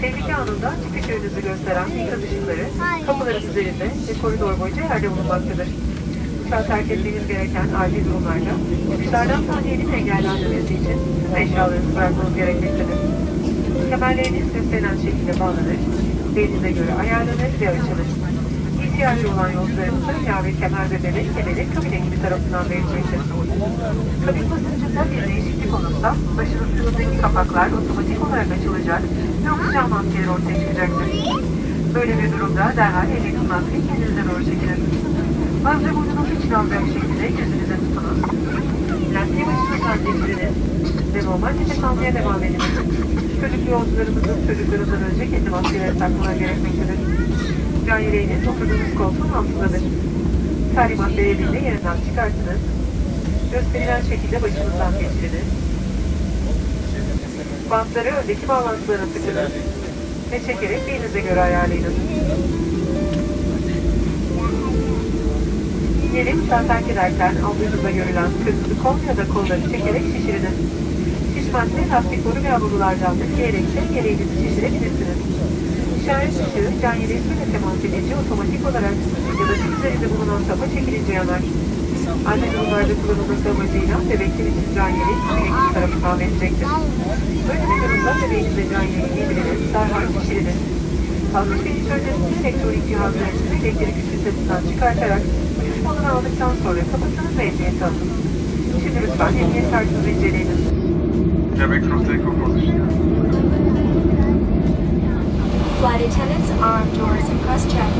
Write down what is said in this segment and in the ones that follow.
Tehlike anında çıkış yönünüzü gösteren ikaz ışıkları kapıların üzerinde ve koridor boyunca yerde bulunmaktadır. Uçağı terk etmeniz gereken acil durumlarda çıkışlardan saniyenin engellenmemesi için eşyalarınızı bırakmanız gerekmektedir. Kemerleriniz gösterilen şekilde bağlanır, belinize göre ayarlanır ve açılır. İhtiyacı olan yolcularımıza kemer ve bebek kemeri kabin ekibi tarafından verilecektir. Kabin basıncında bir değişiklik olursa başınız sınıftaki kapaklar otomatik olarak açılacak ve oksijen maskeleri ortaya çıkacaktır. Böyle bir durumda derhal ehliyet maskeyi kendinize doğru çekilir. Bazı burnunuz için alacak şekilde yüzünüze tutunuz. Lastiği başınızdan geçiriniz ve normal nefes almaya devam ediniz. Çocuklu yolcularımızın çocuklarından önce kendi maskeleri takmaları gerekmektedir. Yüreğiniz oturduğunuz koltuğun altındadır. Talimat verildiğinde yerinden çıkartınız. Gösterilen şekilde başınızdan geçiriniz. Bantları öndeki bağlantılara sıkınız. Ve çekerek belinize göre ayarlayınız. Uçağı terk ederken ablacında görülen kırmızı kol ya da kolları çekerek şişiriniz. Şişmezse lastik boru ve aburulardan tıkayerek de yeleğinizi şişirebilirsiniz. İşaret ışığı can yeleğiyle temas edince otomatik olarak ya da üzerinde bulunan tapa çekilince yanar. Aynı durumlarda kullanılması amacıyla bebekler için can yeleği sürekli tarafından verilecektir. Böyle bir durumda bebeğinize can yeleği yediriniz, derhal şişiriniz. Kalkış bilinç öncesinde elektronik cihazlarınızı elektrik ünitesinden çıkartarak uçuş modunu aldıktan sonra kapatınız ve emniyete atın. Şimdi lütfen emniyet kartınızı inceleyiniz. Quebec for takeoff position. Flight attendants, arm doors, and press check.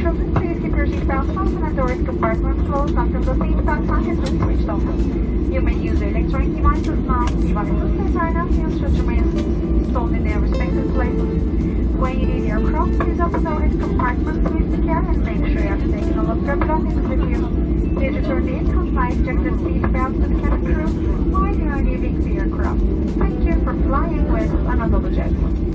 Please keep your seatbelts fastened and doors compartment closed until the seatbelt has been switched off. You may use electronic devices now. Devices that are not used to remain installed in their respective places. When you leave your craft, please open the overhead compartment with care and make sure you have taken all of your belongings with you. Please return the income light jacket seatbelt to the cabin crew while you are leaving the aircraft. Thank you for flying with Anadolu Jet.